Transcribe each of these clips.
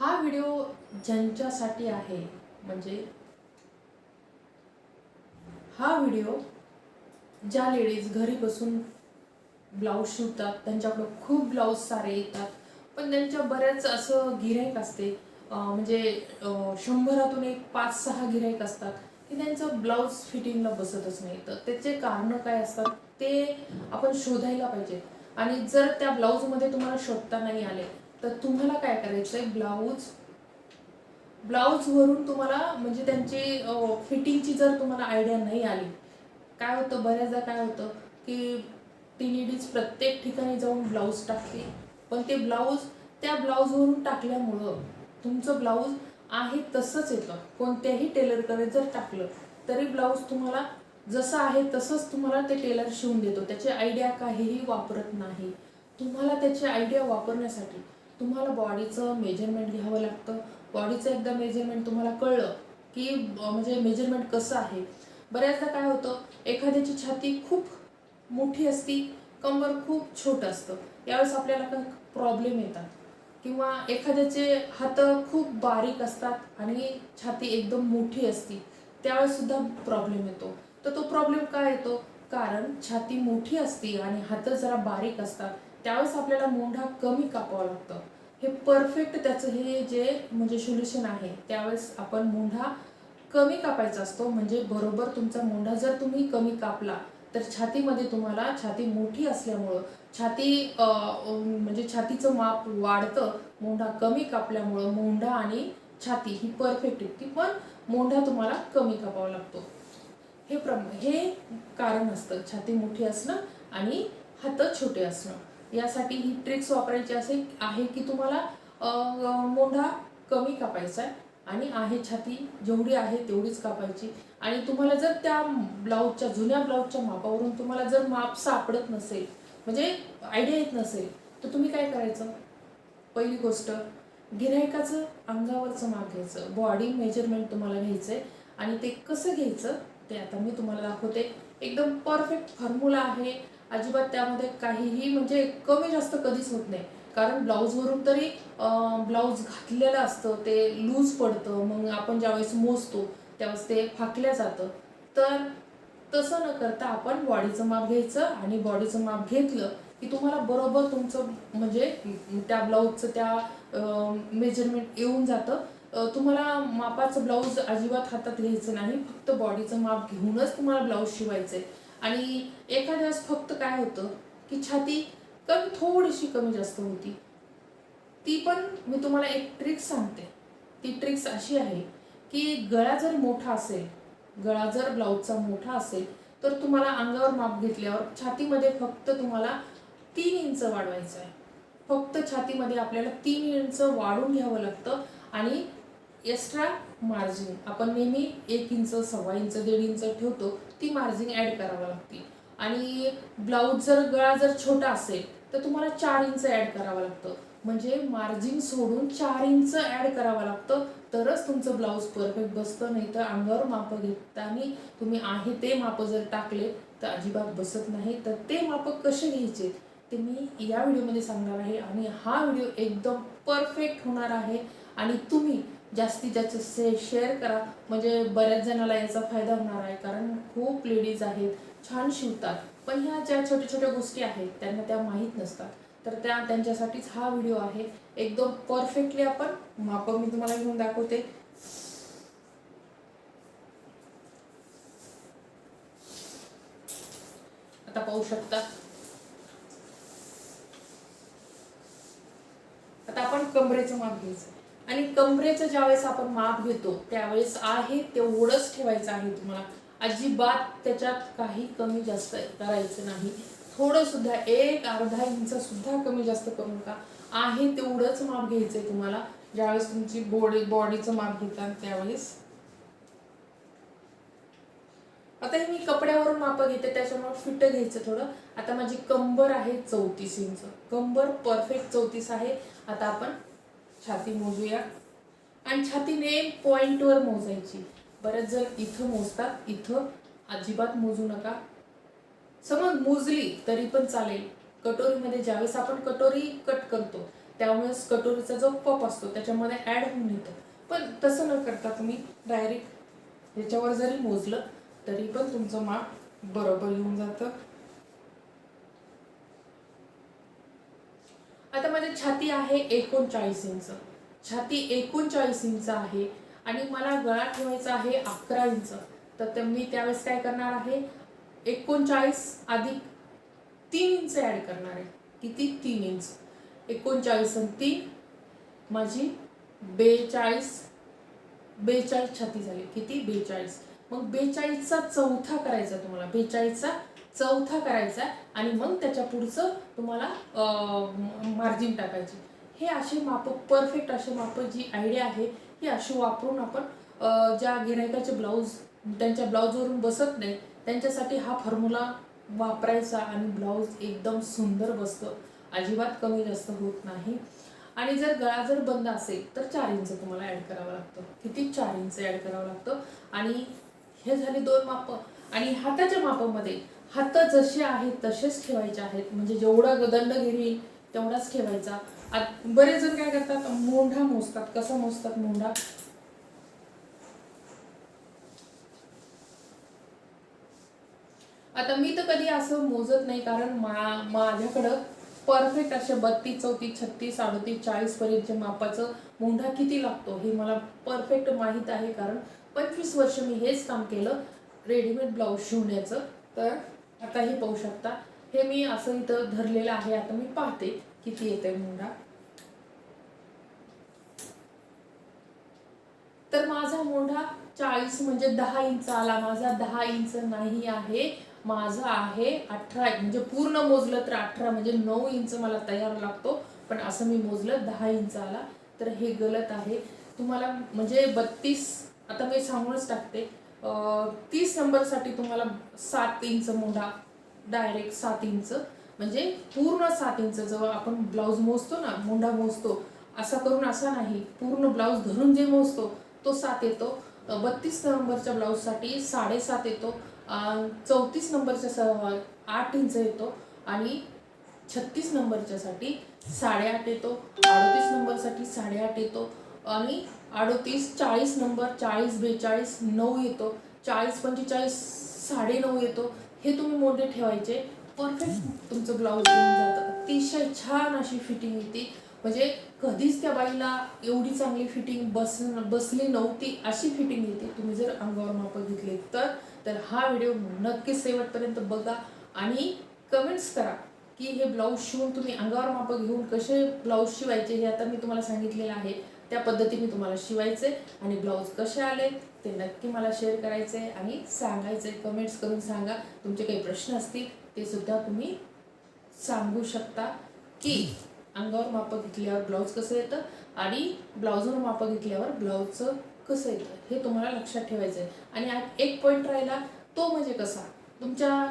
हा व्हिडिओ ज्यांच्यासाठी आहे म्हणजे हा व्हिडिओ ज्या लेडीज घरी बसून ब्लाऊज शिवतात त्यांच्याकडं खूप ब्लाऊज सारे येतात पण त्यांच्या बऱ्याच असं गिरायक असते म्हणजे शंभरातून एक पाच सहा गिरायक असतात की त्यांचं ब्लाऊज फिटिंगला बसतच नाही. तर त्याचे कारणं काय असतात ते आपण शोधायला पाहिजे. आणि जर त्या ब्लाऊजमध्ये तुम्हाला शोधता नाही आले तर तुम्हाला काय करायचं आहे ब्लाऊज ब्लाऊजवरून तुम्हाला म्हणजे त्यांची फिटिंगची जर तुम्हाला आयडिया नाही आली काय होतं? बऱ्याचदा काय होतं की ती लेडीज प्रत्येक ठिकाणी जाऊन ब्लाऊज टाकते. पण ते ब्लाऊज त्या ब्लाऊजवरून टाकल्यामुळं तुमचं ब्लाऊज आहे तसंच येतं. कोणत्याही टेलरकडे जर टाकलं तरी ब्लाऊज तुम्हाला जसं आहे तसंच तुम्हाला ते टेलर शिवून देतो. त्याची आयडिया काहीही वापरत नाही. तुम्हाला त्याची आयडिया वापरण्यासाठी तुम्हाला बॉडीचं मेजरमेंट घ्यावं लागतं. बॉडीचं एकदा मेजरमेंट तुम्हाला कळलं की म्हणजे मेजरमेंट कसं आहे? बऱ्याचदा काय होतं एखाद्याची छाती खूप मोठी असती कंबर खूप छोट असतं. यावेळेस आपल्याला काही प्रॉब्लेम येतात. किंवा एखाद्याचे हात खूप बारीक असतात आणि छाती एकदम मोठी असती त्यावेळेस सुद्धा प्रॉब्लेम येतो. तर तो प्रॉब्लेम काय येतो? कारण छाती मोठी असती आणि हात जरा बारीक असतात. त्यावेळेस आपल्याला मोंढा कमी कापावा लागतं. हे परफेक्ट त्याचं हे जे म्हणजे सोल्युशन आहे त्यावेळेस आपण मोंढा कमी कापायचा असतो. म्हणजे बरोबर तुमचा मोंढा जर तुम्ही कमी कापला तर छातीमध्ये तुम्हाला छाती मोठी असल्यामुळं छाती म्हणजे छातीचं माप वाढतं. मोंढा कमी कापल्यामुळं मोंढा आणि छाती ही परफेक्ट येते पण मोंढा तुम्हाला कमी कापावा लागतो. हे प्रम हे कारण असतं. छाती मोठी असणं आणि हात छोटे असणं. यासाठी ही ट्रिक्स वापरायची असे आहे की तुम्हाला अं, मोंढा कमी कापायचा आहे आणि आहे छाती जेवढी आहे तेवढीच कापायची. आणि तुम्हाला जर त्या ब्लाऊजच्या जुन्या ब्लाऊजच्या मापावरून तुम्हाला जर माप सापडत नसेल म्हणजे आयडिया येत नसेल तर तुम्ही काय करायचं? पहिली गोष्ट गिरायकाचं अंगावरचं माप घ्यायचं. बॉडी मेजरमेंट तुम्हाला घ्यायचं आहे आणि ते कसं घ्यायचं? ते आता मी तुम्हाला दाखवते. एकदम परफेक्ट फॉर्म्युला आहे. अजिबात त्यामध्ये काहीही म्हणजे कमी जास्त कधीच होत नाही. कारण ब्लाऊजवरून तरी ब्लाऊज घातलेलं असतं ते लूज पडतं मग आपण ज्यावेळेस मोजतो त्यावेळेस ते फाकल्या जातं. तर तसं न करता आपण बॉडीचं माप घ्यायचं आणि बॉडीचं माप घेतलं की तुम्हाला बरोबर तुमचं म्हणजे त्या ब्लाऊजचं त्या मेजरमेंट येऊन जातं. तुम्हाला मापाचं ब्लाऊज अजिबात हातात घ्यायचं नाही फक्त बॉडीचं माप घेऊनच तुम्हाला ब्लाऊज शिवायचं आहे आणि एखाद्या वेळेस फक्त काय होतं की छाती कमी थोडीशी कमी जास्त होती. ती पण मी तुम्हाला एक ट्रिक सांगते. ती ट्रिक्स अशी आहे की गळा जर मोठा असेल गळा जर ब्लाऊजचा मोठा असेल तर तुम्हाला अंगावर माप घेतल्यावर छातीमध्ये फक्त तुम्हाला तीन इंच वाढवायचं आहे. फक्त छातीमध्ये आपल्याला तीन इंच वाढून घ्यावं लागतं आणि एक्स्ट्रा मार्जिन आपण नेहमी एक इंच सव्वा इंच दीड इंच ठेवतो ती मार्जिन ॲड करावं लागते. आणि ब्लाऊज जर गळा जर छोटा असेल तर तुम्हाला चार इंच ॲड करावं लागतं. म्हणजे मार्जिन सोडून चार इंच ॲड करावं लागतं. तरच तुमचं ब्लाऊज परफेक्ट बसतं नाही तर अंगावर मापं घेताना तुम्ही आहे ते मापं जर टाकले तर अजिबात बसत नाही. तर ते मापं कसे घ्यायचे? ते मी या व्हिडिओमध्ये सांगणार आहे. आणि हा व्हिडिओ एकदम परफेक्ट होणार आहे. आणि तुम्ही जास्तीत जास्त से शेअर करा. म्हणजे बऱ्याच जणाला याचा फायदा होणार आहे कारण खूप लेडीज आहेत छान शिवतात. पण ह्या ज्या छोट्या छोट्या गोष्टी आहेत त्यांना त्या माहीत नसतात. तर त्या त्यांच्यासाठीच हा व्हिडिओ आहे. एकदम परफेक्टली आपण मापक मी तुम्हाला घेऊन दाखवते. आता पाहू शकता. आता आपण कमरेचं माप घ्यायचं. आणि कमरेचं ज्यावेळेस आपण माप घेतो त्यावेळेस आहे तेवढंच ठेवायचं आहे तुम्हाला. अजिबात त्याच्यात काही कमी जास्त करायचं नाही. थोडं सुद्धा एक अर्धा इंच सुद्धा कमी जास्त करू नका आहे तेवढंच माप घ्यायचं आहे तुम्हाला. ज्यावेळेस तुमची बॉडी बॉडीचं माप घेतात त्यावेळेस. आता हे मी कपड्यावरून माप घेते त्याच्यामुळे फिट घ्यायचं थोडं. आता माझी कंबर आहे चौतीस इंच. कंबर परफेक्ट चौतीस आहे. आता आपण छाती मोजूया. आणि छाती नेम मोजायची. बरेच जण इथं मोजतात. इथं अजिबात मोजू नका. समज मोजली तरी पण चालेल. कटोरीमध्ये ज्यावेळेस आपण कटोरी कट करतो त्यामुळेच कटोरीचा जो कप असतो त्याच्यामध्ये ॲड होऊन येतं. पण तसं न करता तुम्ही डायरेक्ट ह्याच्यावर जरी मोजलं तरी पण तुमचं माप बरोबर येऊन जातं. आता छाती आहे एकोणचाळीस इंच. छाती एकोणचाळीस इंच आहे आणि मला गळा ठेवायचा आहे अकरा इंच. तर ते मी त्यावेळेस काय करणार आहे? एकोणचाळीस अधिक तीन इंच ॲड करणार आहे. किती? तीन इंच. एकोणचाळीस आणि तीन माझी बेचाळीस बेचाळीस छाती झाली. किती? बेचाळीस. मग बेचाळीसचा चौथा करायचा तुम्हाला. बेचाळीसचा चौथा करायचा आहे आणि मग त्याच्या पुढचं तुम्हाला मार्जिन टाकायची. हे असे माप परफेक्ट असे माप जी आयडिया आहे ही अशी वापरून आपण ज्या गिरायकाचे ब्लाऊज त्यांच्या ब्लाऊजवरून बसत नाही त्यांच्यासाठी हा फॉर्म्युला वापरायचा आणि ब्लाऊज एकदम सुंदर बसतं. अजिबात कमी जास्त होत नाही. आणि जर गळा जर बंद असेल तर चार इंच तुम्हाला ॲड करावं लागतं. किती? चार इंच ॲड करावं लागतं. आणि हे झाले दोन मापं. आणि हाताच्या मापामध्ये हात जसे आहेत तसेच ठेवायचे आहेत. म्हणजे जेवढा दंड घेईल तेवढाच ठेवायचा. आत- बरेच जण काय करतात? मोंढा मोजतात. कसं मोजतात मोंढा? आता मी तर कधी असं मोजत नाही कारण मा माझ्याकडं परफेक्ट असे बत्तीस चौतीस छत्तीस अडतीस चाळीस पर्यंतच्या मापाचं मोंढा किती लागतो हे मला परफेक्ट माहीत आहे. कारण पंचवीस वर्ष मी हेच काम केलं. रेडीमेड ब्लाऊज शिवण्याचं. तर आता हे पाहू शकता. हे मी असं इथं धरलेलं आहे आता मी पाहते किती येत आहे मुंडा. तर माझा मोंढा चाळीस म्हणजे दहा इंच आला. माझा दहा इंच नाही आहे. माझा आहे अठरा म्हणजे पूर्ण मोजलं तर अठरा म्हणजे नऊ इंच मला तयार लागतो. पण असं मी मोजलं दहा इंच आला. तर हे गलत आहे. तुम्हाला म्हणजे बत्तीस आता मी सांगूनच टाकते. तीस नंबरसाठी तुम्हाला सात इंच मोठा डायरेक्ट सात इंच. म्हणजे पूर्ण सात इंच जेव्हा आपण ब्लाऊज मोजतो ना मोंढा मोजतो असा करून असा नाही पूर्ण ब्लाऊज धरून जे मोजतो तो सात येतो. बत्तीस नंबरच्या ब्लाऊजसाठी साडेसात येतो. चौतीस नंबरच्या स आठ इंच येतो. आणि छत्तीस नंबरच्यासाठी साडेआठ येतो. अडतीस नंबरसाठी साडेआठ येतो. आणि अडतीस चाळीस नंबर चाळीस बेचाळीस नऊ येतो. चाळीस पंचेचाळीस साडे नऊ येतो. हे तुम्ही मोठे ठेवायचे. परफेक्ट तुमचं ब्लाऊज येऊन जातं अतिशय छान अशी फिटिंग येते म्हणजे कधीच त्या बाईला एवढी चांगली फिटिंग बस बसली नव्हती. अशी फिटिंग येते तुम्ही जर अंगावर माप घेतले तर तर हा व्हिडिओ नक्कीच शेवटपर्यंत बघा आणि कमेंट्स करा. की हे ब्लाऊज शिवून तुम्ही अंगावर माप घेऊन कसे ब्लाऊज शिवायचे हे आता मी तुम्हाला सांगितलेलं आहे. त्या पद्धतीने तुम्हाला शिवायचे आणि ब्लाऊज कसे आले ते नक्की मला शेअर करायचे आणि सांगायचे. कमेंट्स करून सांगा. तुमचे काही प्रश्न असतील ते सुद्धा तुम्ही सांगू शकता की अंगावर माप घेतल्यावर ब्लाऊज कसं येतं आणि ब्लाऊजवर माप घेतल्यावर ब्लाऊजचं कसं येतं हे तुम्हाला लक्षात ठेवायचं आहे आणि एक पॉईंट राहिला तो म्हणजे कसा? तुमच्या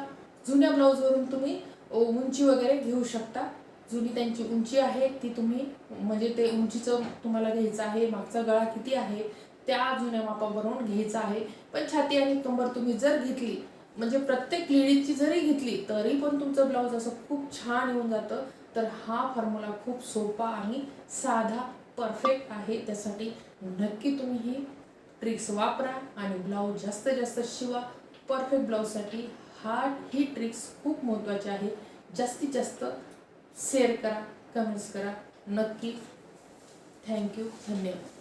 जुन्या ब्लाऊजवरून तुम्ही उंची वगैरे घेऊ शकता. जुनी त्यांची उंची आहे ती तुम्ही म्हणजे ते उंचीचं तुम्हाला घ्यायचं आहे मागचा गळा किती आहे त्या जुन्या मापावरून घ्यायचा आहे. पण छाती आणि कंबर तुम्ही जर घेतली म्हणजे प्रत्येक लेडीजची जरी घेतली तरी पण तुमचं ब्लाऊज असं खूप छान येऊन जातं. तर हा फॉर्म्युला खूप सोपा आणि साधा परफेक्ट आहे. त्यासाठी नक्की तुम्ही ही ट्रिक्स वापरा आणि ब्लाऊज जास्तीत जास्त शिवा. परफेक्ट ब्लाऊजसाठी हा ही ट्रिक्स खूप महत्त्वाची आहे जास्तीत जास्त शेअर करा कमेंट्स करा. नक्की. थँक्यू. धन्यवाद.